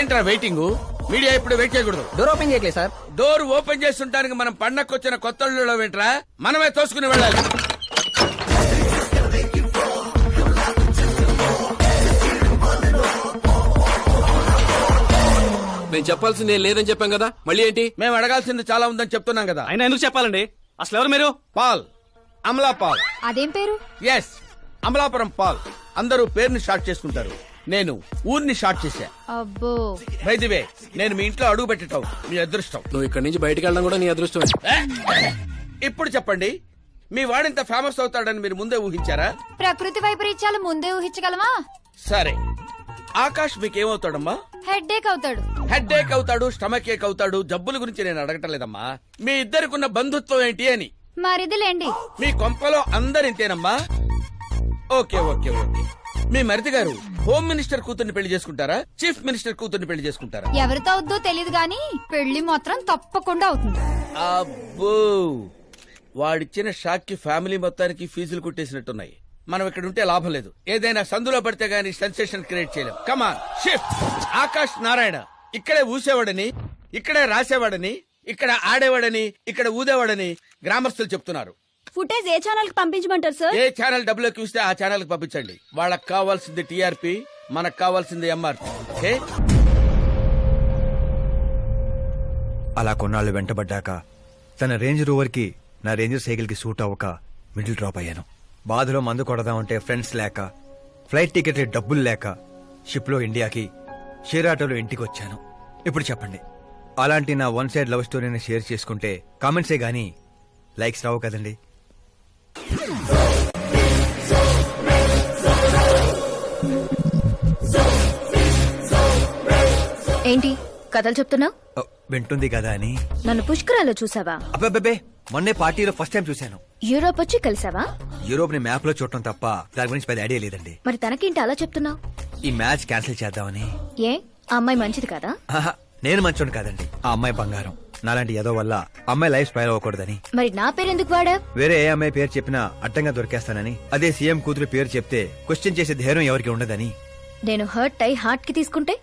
ఏంట్రా waiting? Media ఇప్పుడు wait చేయకూడదు. డోర్ ఓపెన్ చేయట్లేదు సార్. డోర్ ఓపెన్ చేస్తుంటానికి మనం పండక్కొచ్చిన కొత్త ఏంట్రా మనమే తోసుకుని వెళ్ళాలి. నేను చెప్పాల్సింది ఏం లేదని చెప్పాం కదా? మళ్ళీ ఏంటి? మేము అడగాల్సింది చాలా ఉందని చెప్తున్నాం కదా. అయినా ఎందుకు చెప్పాలండి? అసలు ఎవరు మీరు? పాల్. అమలా పాల్. అదేం పేరు? Yes Amalapuram Paul. అందరూ పేరుని షార్ట్ చేసుకుంటారు. నేను ఊరిని షార్ట్ చేశా. అబ్బో. వే నేను మీ ఇంట్లో అడుగు పెట్టటం మీ అదృష్టం. నువ్వు ఇక్కడి నుంచి బయటకు వెళ్ళడం కూడా నీ అదృష్టం ఇప్పుడు చెప్పండి మీ వాడింత ఫేమస్ అవుతాడని మీరు ముందే ఊహించారా? ప్రకృతి వైపరీత్యాలు ముందే ఊహించగలమా? సరే. ఆకాష్ మీకేమవుతాడమ్మా? హెడ్ ఏక్ అవుతాడు. హెడ్ ఏక్ అవుతాడు స్టమక్ ఏక్ అవుతాడు జబ్బుల గురించి నేను అడగటం లేదమ్మా మీ ఇద్దరికున్న బంధుత్వం ఏంటి అని. మరిదిలేండి. మీ కొంపలో అందరింతేనమ్మా. Okay okay okay. మీ మరిది గారు హోమ్ మినిస్టర్ కూతుర్ని పెళ్ళి చేసుకుంటారా? చీఫ్ మినిస్టర్ కూతుర్ని పెళ్ళి చేసుకుంటారా? ఎవరితో అవుద్దో తెలియదు గాని పెళ్ళి మాత్రం తప్పకుండా అవుతుంది. అబ్బో! వాడిచ్చిన షాక్కి ఫ్యామిలీ మొత్తానికి ఫీజులు కుట్టేసినట్టున్నాయి. మనం ఇక్కడ ఉంటే లాభం లేదు. ఏదైనా సందులో పడితే గానీ సెన్సేషన్ క్రియేట్ చేయలేం. Come on shift Akash Narayana ఇక్కడే ఊసేవాడని ఇక్కడే రాసేవాడని ఇక్కడ ఆడేవాడని ఇక్కడ ఊదేవాడని గ్రామస్తులు చెప్తున్నారు. ఫుటేజ్ ఏ ఛానల్కి పంపించమంటారు సార్? ఏ ఛానల్ డబ్బులు ఎక్కువ ఇస్తే ఆ ఛానల్కి పంపించండి. వాళ్ళకి కావాల్సింది టీఆర్పీ మనకు కావాల్సింది ఎంఆర్పీ ఓకే? అలా కొన్నాళ్ళు వెంటబడ్డాక తన రేంజ్ రోవర్కి నా రేంజర్ సైకిల్కి సూట్ అవ్వక మిడిల్ డ్రాప్ అయ్యాను. బాధలో మందు కొడదామంటే ఫ్రెండ్స్ లేక ఫ్లైట్ టికెట్ డబ్బులు లేక షిప్లో ఇండియాకి షేర్ ఆటోలో ఇంటికి వచ్చాను ఇప్పుడు చెప్పండి అలాంటి నా వన్ సైడ్ లవ్ స్టోరీని షేర్ చేసుకుంటే కామెంట్సే గానీ లైక్స్ రావు కదండి. ఏంటి? కథలు చెప్తున్నావు? వింటుంది కదా అని. నన్ను పుష్కరాల్లో చూసావా? అబ్బే మొన్నే పార్టీలో ఫస్ట్ టైం చూశాను. యూరోప్ వచ్చి కలిసావా? యూరోప్ని మ్యాప్లో చూడటం తప్ప దాని గురించి పెద్ద ఐడియా లేదండి. మరి తనకేంటి అలా చెప్తున్నావు? ఈ మ్యాచ్ క్యాన్సిల్ చేద్దామని. ఏ? ఆ అమ్మాయి మంచిది కదా? నేను మంచోడు కాదండి. ఆ అమ్మాయి బంగారం. నాలాంటి ఏదో వల్ల అమ్మాయి లైఫ్ స్పైల్ అవ్వకూడదని. మరి నా పేరు ఎందుకు వాడా? వేరే ఏ అమ్మాయి పేరు చెప్పినా అడ్డంగా దొరికేస్తానని అదే సీఎం కూతురు పేరు చెప్తే క్వశ్చన్ చేసే ధైర్యం ఎవరికి ఉండదని. నేను హర్ట్ అయి హార్ట్కి తీసుకుంటే?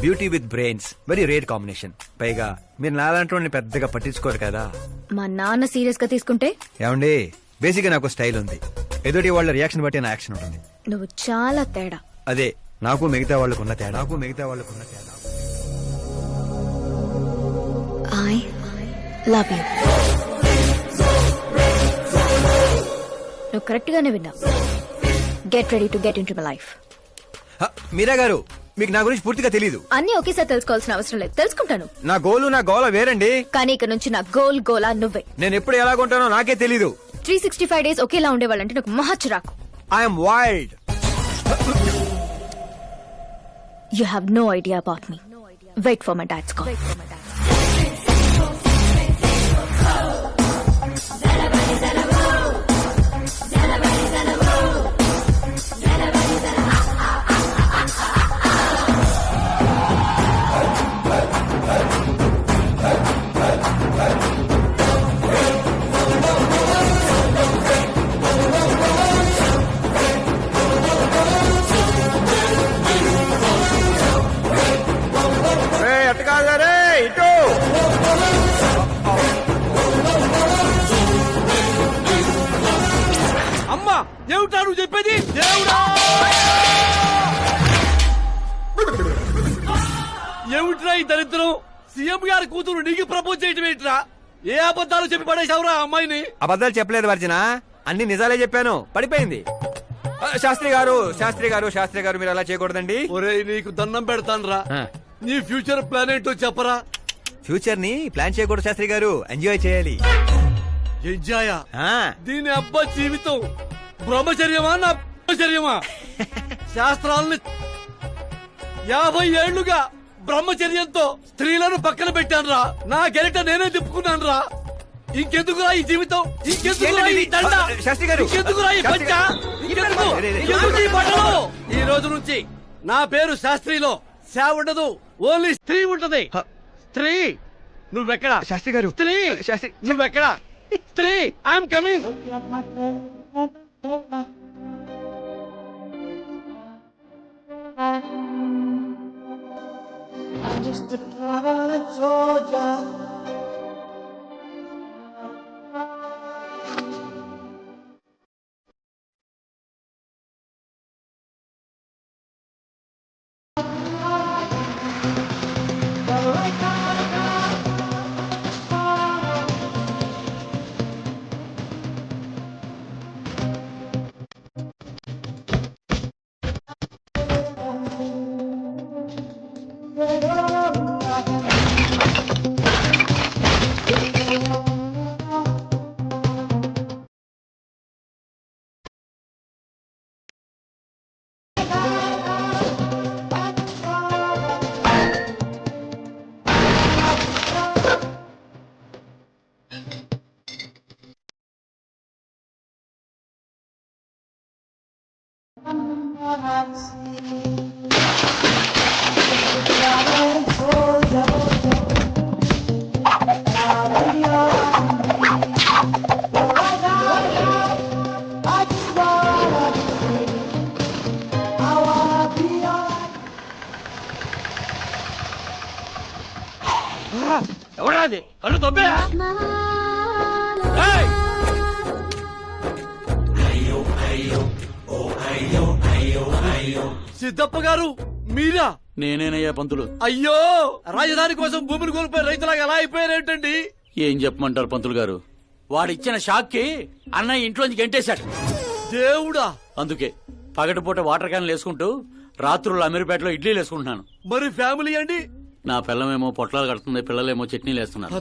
Beauty with brains very rare combination పైగా మీరు నాలాంటి పెద్దగా పట్టించుకోరు కదా. మా నాన్న సీరియస్గా తీసుకుంటే? ఏమండి బేసిక్గా నాకు స్టైల్ ఉంది. ఎదుటి వాళ్ళ రియాక్షన్ బట్టి నా యాక్షన్ ఉంటుంది. నువ్వు చాలా తేడా. అదే నాకు మిగతా వాళ్ళకున్న తేడా. నాకు మిగతా వాళ్ళకున్న తేడా. ఐ లవ్ యూ నువ్వు కరెక్ట్ గానే విన్నావు. Get ready to get into my life Meera గారు మీకు నా గురించి పూర్తిగా తెలియదు అన్ని ఒకేసారి తెలుసుకోవాల్సిన అవసరం లేదు. తెలుసుకుంటాను. నా గోలు నా గోల వేరండి. కానీ ఇక నుంచి నా గోల్ గోలా నువ్వే. నేను ఎప్పుడు ఎలాగుంటానో నాకే తెలీదు. త్రీ సిక్స్టీ ఫైవ్ డేస్ ఒకేలా ఉండేవాళ్ళంటే నాకు మహా చిరాకు. I'm wild you have no idea about me wait for my dad's call దరిద్రం సీఎం గారి కూతురు నీకు ప్రపోజ్ చేయటం ఏంట్రా? ఏ అబద్ధాలు చెప్పి పడేశావురా అమ్మాయిని? అబద్ధాలు చెప్పలేదు వర్జన. అన్ని నిజాలే చెప్పాను. పడిపోయింది. ఆ, శాస్త్రి గారు శాస్త్రి గారు శాస్త్రి గారు మీరు అలా చేయకూడదండి. ఒరేయ్ నీకు దండం పెడతానురా. ఆ. నీ ఫ్యూచర్ ప్లాన్ ఏంటో చెప్పరా? ఫ్యూచర్ని ప్లాన్ చేయకూడదు శాస్త్రి గారు. ఎంజాయ్ చేయాలి. ఎంజాయా? ఆ, దీని అబ్బా జీవితం బ్రహ్మచర్యమా నా బ్రహ్మచర్యమా? శాస్త్రాలని యాభై ఏళ్ళుగా బ్రహ్మచర్యంతో స్త్రీలను పక్కన పెట్టాను రా నా గెరిట నేనే తిప్పుకున్నాను రా ఇంకెందుకురా ఈ జీవితం? ఇంకెందుకురా ఈ దండ? శాస్త్రి గారు. ఈ పంచ? ఇంకెందుకు? రే, రే, రే. ఇంకెందుకు ఈ బట్టలు ఈ రోజు నుంచి నా పేరు శాస్త్రిలో. శా ఉండదు ఓన్లీ స్త్రీ ఉంటది. స్త్రీ నువ్వెక్కడ? శాస్త్రి గారు స్త్రీ శాస్త్రి నువ్వెక్కడ? స్త్రీ I'm coming. I'm just a private soldier. lives. Siddappa గారు మీరా? నేనేనయ్యా పంతులు. అయ్యో రాజధాని కోసం భూమిని కోల్పోయి రైతులాగా ఎలా అయిపోయారేంటండి ఏం చెప్పమంటారు పంతులు గారు? వాడిచ్చిన షాక్కి అన్నయ్య ఇంట్లోంచి గెంటేశాడు. దేవుడా! అందుకే పగటిపూట వాటర్ క్యాన్లు వేసుకుంటూ రాత్రులు అమీర్పేటలో ఇడ్లీలు వేసుకుంటున్నాను. మరి ఫ్యామిలీ అండి? నా పిల్లమేమో పొట్లాలు కడుతుంది పిల్లలేమో చట్నీలు వేస్తున్నారు.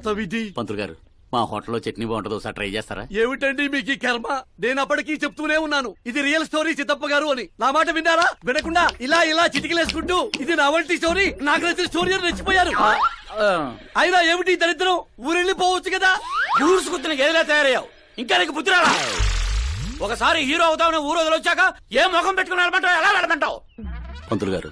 పంతులు గారు మా హోటల్లో చట్నీ బాగుంటుందో ఒకసారి ట్రై చేస్తారా? ఏమిటండి మీకు ఈ కర్మ? నేను అప్పటికీ చెప్తూనే ఉన్నాను. ఇది రియల్ స్టోరీ సిద్ధప్ప గారు అని. నా మాట విన్నారా? వినకుండా ఇలా ఇలా చిటికలేసుకుంటూ ఇది నా వంటి స్టోరీ నాకు నచ్చిన స్టోరీ అని రెచ్చిపోయారు అయినా ఏమిటి ఈ దరిద్రం? ఊరెళ్ళిపోవచ్చు కదా? ఊరుసుకుత్తిన గదిలా తయారయ్యావు. ఇంకా నీకు బుద్ధి రాలా? ఒకసారి హీరో అవుతామని ఊరు వదిలొచ్చాక ఏ ముఖం పెట్టుకుని వెళ్ళమంటావు ఎలా వెళ్ళమంటావు పంతులు గారు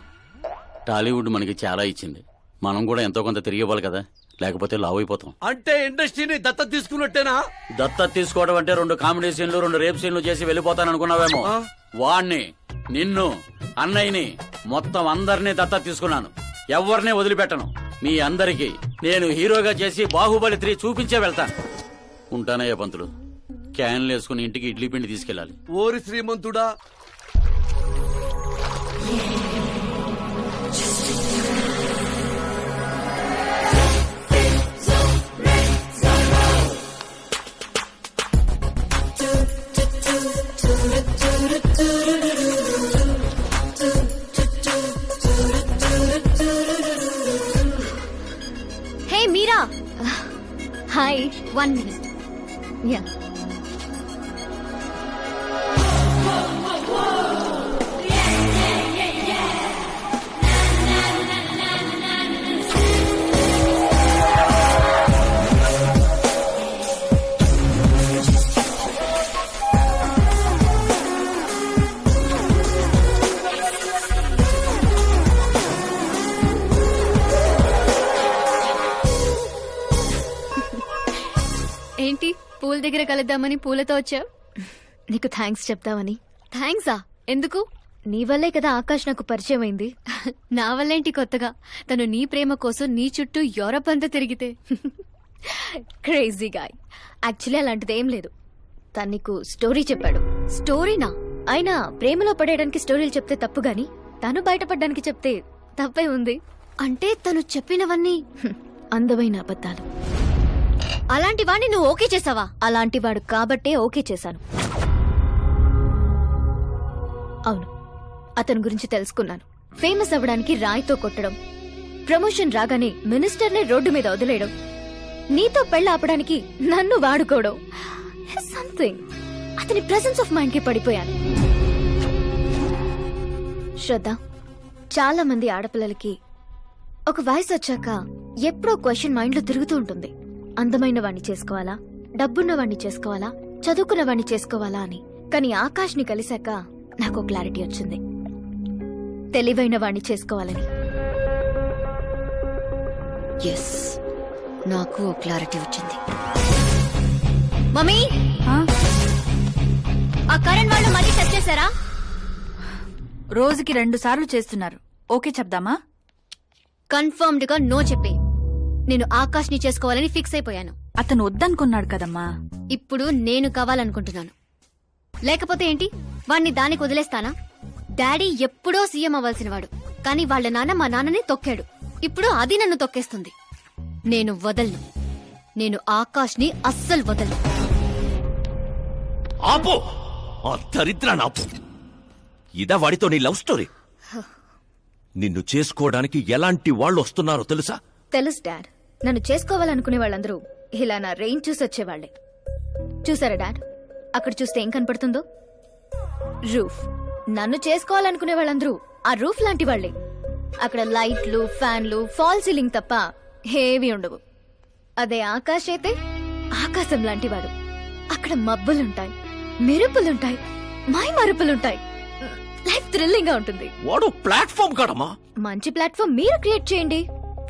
టాలీవుడ్ మనకి చాలా ఇచ్చింది. మనం కూడా ఎంతో కొంత తిరిగి ఇవ్వాలి కదా? లేకపోతే లావ్ అయిపోతాం. అంటే ఇండస్ట్రీని దత్త తీసుకున్నట్టేనా? దత్తత తీసుకోవడం అంటే రెండు కామెడీ సీన్లు రెండు రేప్ సీన్లు చేసి వెళ్ళిపోతాను అనుకున్నావేమో? వాణ్ణి నిన్ను అన్నయ్యని మొత్తం అందరినీ దత్తత తీసుకున్నాను. ఎవరిని వదిలిపెట్టను. మీ అందరికి నేను హీరోగా చేసి బాహుబలి త్రీ చూపించే వెళ్తాను. ఉంటానయ్య పంతులు? క్యాన్లు వేసుకుని ఇంటికి ఇడ్లీ పిండి తీసుకెళ్ళాలి. ఓరి శ్రీమంతుడా. Hey Meera hi one minute yeah దగ్గర కలుద్దామని పూలతో వచ్చావు. నీకు థ్యాంక్స్ చెప్తామని థ్యాంక్సా? ఎందుకు? నీ వల్లే కదా ఆకాష్ నాకు పరిచయం అయింది. నా వల్లేంటి కొత్తగా? తను నీ ప్రేమ కోసం నీ చుట్టూ యూరప్ అంతా తిరిగితే. Crazy guy. యాక్చువల్లీ అలాంటిది ఏం లేదు. తను నీకు స్టోరీ చెప్పాడు. స్టోరీనా? అయినా ప్రేమలో పడేయడానికి స్టోరీలు చెప్తే తప్పు గాని తను బయటపడడానికి చెప్తే తప్పే ఉంది. అంటే తను చెప్పినవన్నీ అందమైన అబద్ధాలు. అలాంటి వాడిని నువ్వు ఓకే చేసావా? అలాంటి వాడు కాబట్టే ఓకే చేశాను. అవును. అతని గురించి తెలుసుకున్నాను. ఫేమస్ అవ్వడానికి రాయితో కొట్టడం ప్రమోషన్ రాగానే మినిస్టర్ని రోడ్డు మీద వదిలేయడం నీతో పెళ్ళ ఆపడానికి నన్ను వాడుకోవడం. సంథింగ్ అతని ప్రెసెన్స్ ఆఫ్ మైండ్కి పడిపోయాను. శ్రద్ధ. చాలా మంది ఆడపిల్లలకి ఒక వయసు వచ్చాక ఎప్పుడో క్వశ్చన్ మైండ్లో తిరుగుతూ ఉంటుంది. అందమైన వాణ్ణి చేసుకోవాలా? డబ్బున్న వాణ్ణి చేసుకోవాలా? చదువుకున్న వాణ్ణి చేసుకోవాలా అని. కానీ ఆకాష్ని కలిశాక నాకు క్లారిటీ వచ్చింది. తెలివైన వాణ్ణి చేసుకోవాలని. ఎస్ నాకు ఓ క్లారిటీ వచ్చింది. మమ్మీ! ఆ? కరణ్ వాళ్ళు మళ్ళీ టచ్ చేశారా? రోజుకి రెండు సార్లు చేస్తున్నారు. ఓకే చెప్దామా? కన్ఫర్మ్డ్గా నో చెప్పే. నేను ఆకాష్ని చేసుకోవాలని ఫిక్స్ అయిపోయాను. అతను వద్దనుకున్నాడు కదమ్మా. ఇప్పుడు నేను కావాలనుకుంటున్నాను. లేకపోతే ఏంటి? వాణ్ణి దానికి వదిలేస్తానా? డాడీ ఎప్పుడో సీఎం అవ్వాల్సినవాడు. కానీ వాళ్ళ నాన్న మా నాన్నని తొక్కాడు. ఇప్పుడు అది నన్ను తొక్కేస్తుంది. నేను వదలను. నేను ఆకాష్ని అస్సలు వదలను. ఆపు! ఆ దరిద్రాన్ని ఆపు. ఇదా వాడితో నీ లవ్ స్టోరీ. నిన్ను చేసుకోవడానికి ఎలాంటి వాళ్ళు వస్తున్నారో తెలుసా? తెలుసు డాడ్. నన్ను చేసుకోవాలనుకునే వాళ్ళందరూ ఇలా నా రేంజ్ చూసి వచ్చేవాళ్ళే చూసారా డాడ్? అక్కడ చూస్తే ఏం కనపడుతుందో? రూఫ్. నన్ను చేసుకోవాలనుకునే వాళ్ళందరూ ఆ రూఫ్ లాంటి వాళ్ళే అక్కడ లైట్లు ఫ్యాన్లు ఫాల్ సీలింగ్ తప్ప హేవీ ఉండవు. అదే ఆకాశ్ అయితే ఆకాశం లాంటివాడు అక్కడ మబ్బులుంటాయి మెరుపులుంటాయి మై మరుపులుంటాయి లైఫ్ థ్రిల్లింగ్గా ఉంటుంది. వాడు ప్లాట్ఫామ్ మంచి ప్లాట్ఫామ్ మీరు క్రియేట్ చేయండి.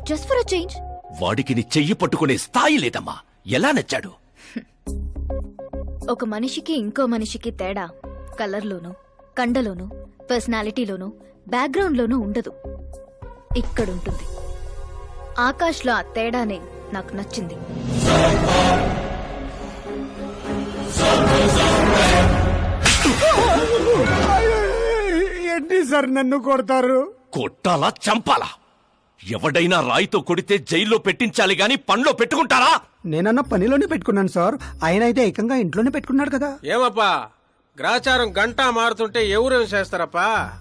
జస్ట్ ఫర్ అ చేంజ్ వాడికి నీ చెయ్యి పట్టుకునే స్థాయి లేదమ్మా. ఎలా నచ్చాడు? ఒక మనిషికి ఇంకో మనిషికి తేడా కలర్లోనూ కండలోనూ పర్సనాలిటీలోనూ బ్యాక్గ్రౌండ్లోనూ ఉండదు. ఇక్కడుంటుంది. ఆకాష్లో ఆ తేడానే నాకు నచ్చింది. ఏంటి సార్ నన్ను కొడతారు? కొట్టాలా చంపాలా? ఎవడైనా రాయితో కొడితే జైల్లో పెట్టించాలి గాని పండ్లో పెట్టుకుంటారా? నేనన్న పనిలోనే పెట్టుకున్నాను సార్. ఆయన అయితే ఏకంగా ఇంట్లోనే పెట్టుకున్నాడు కదా. ఏమప్పా? గ్రాచారం గంటా మారుతుంటే ఎవరేం చేస్తారప్పా?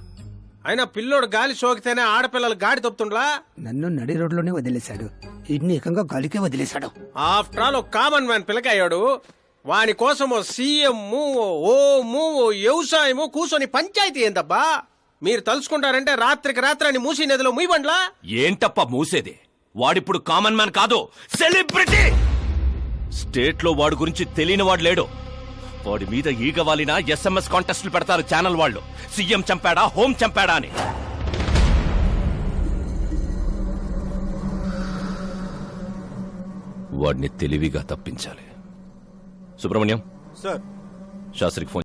అయినా పిల్లోడు గాలి సోకితేనే ఆడపిల్లలు గాడి తప్పుతుండ్లా? నన్ను నడి రోడ్లోనే వదిలేశాడు. ఇన్ని ఏకంగా గాలికే వదిలేశాడు. ఆఫ్టర్ ఆల్ ఒక కామన్ మ్యాన్ పిల్లకయ్యాడు వాని కోసం ఓ సీఎం ఓ ఓము ఓ వ్యవసాయము కూర్చొని పంచాయతీ ఏందబ్బా? మీరు తలుచుకుంటారంటే రాత్రికి రాత్రి అని మూసి నదిలో ముయ్యబండ్లా? ఏంటప్ప మూసేది? వాడిప్పుడు కామన్ మ్యాన్ కాదు సెలబ్రిటీ! స్టేట్లో వాడి గురించి తెలియని వాడు లేడు. వాడి మీద ఈగ వాలిన ఎస్ఎంఎస్ కాంటెస్ట్లు పెడతారు ఛానల్ వాళ్ళు. సీఎం చంపాడా హోం చంపాడా అని. వాడిని తెలివిగా తప్పించాలి. సుబ్రహ్మణ్యం సార్. శాస్త్రికి ఫోన్